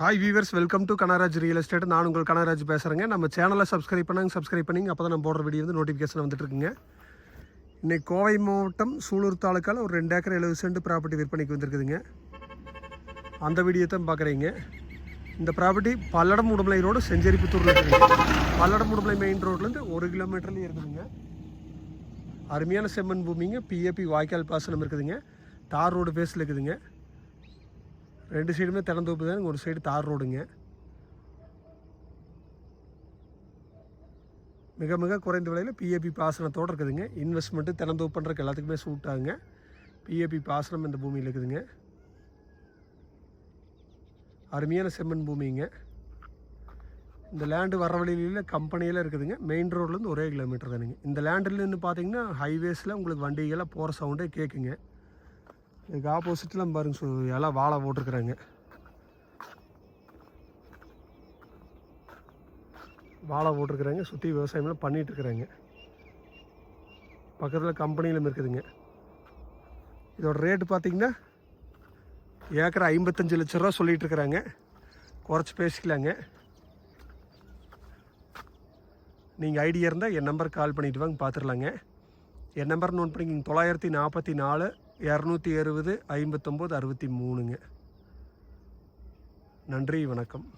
Hi viewers welcome to Kanaraj real estate நான் உங்கள் கனராஜ் பேசுகிறேங்க நம்ம சேனலை சப்ஸ்கிரைப் பண்ணாங்க. சப்ஸ்கிரைப் பண்ணிங்க. அப்போ தான் நம்ம போடுற வீடியோ வந்து நோட்டிஃபிகேஷன் வந்துட்டுருக்குங்க. இன்றைக்கி கோவை மாவட்டம் சூலூர் தாலுக்காவில் ஒரு ரெண்டு ஏக்கர் எழுபது சென்ட் ப்ராப்பர்ட்டி விற்பனைக்கு வந்திருக்குதுங்க. அந்த வீடியோ தான் பார்க்குறீங்க. இந்த ப்ராப்பர்ட்டி பல்லடம் உடுமலை ரோடு செஞ்சேரிப்புத்தூரில் இருக்குதுங்க பல்லடம் உடுமலை மெயின் ரோட்லேருந்து ஒரு கிலோமீட்டர்லேயும் இருக்குதுங்க. அருமையான செம்மண் பூமிங்க. பிஏபி வாய்க்கால் பாசனம் இருக்குதுங்க. தார் ரோடு பேஸில் இருக்குதுங்க. ரெண்டு சைடுமே திறந்தோப்பு தான். ஒரு சைடு தார் ரோடுங்க. மிக மிக குறைந்த விலையில் பிஏபி பாசனத்தோடு இருக்குதுங்க. இன்வெஸ்ட்மெண்ட்டு திறந்தோப்பு பண்ணுறதுக்கு எல்லாத்துக்குமே சூட் ஆகுங்க. பிஏபி பாசனம் இந்த பூமியில் இருக்குதுங்க. அருமையான செம்மண் பூமிங்க. இந்த லேண்டு வர வழியில கம்பெனியில் இருக்குதுங்க. மெயின் ரோட்லேருந்து ஒரே கிலோமீட்டர் தானுங்க. இந்த லேண்டுலேருந்து பார்த்தீங்கன்னா ஹைவேஸில் உங்களுக்கு வண்டிகள்லாம் போகிற சவுண்டே கேட்குங்க இதுக்கு ஆப்போசிட்டில் பாருங்க சு எல்லாம் வாழை போட்டிருக்குறாங்க. வாழை போட்டிருக்குறாங்க சுற்றி விவசாயம்லாம் பண்ணிகிட்ருக்குறாங்க பக்கத்தில் கம்பெனியிலும் இருக்குதுங்க. இதோட ரேட்டு பார்த்தீங்கன்னா ஏக்கர் ஐம்பத்தஞ்சு லட்ச ரூபா சொல்லிட்டு இருக்கிறாங்க குறைச்சி பேசிக்கலாங்க. நீங்கள் ஐடியா இருந்தால் என் நம்பர் கால் பண்ணிவிட்டு வாங்க பார்த்துடலாங்க என் நம்பர் நோட் பண்ணிக்கிங்க தொள்ளாயிரத்தி நாற்பத்தி நாலு இரநூத்தி அறுபது ஐம்பத்தொம்போது அறுபத்தி மூணுங்க. நன்றி வணக்கம்.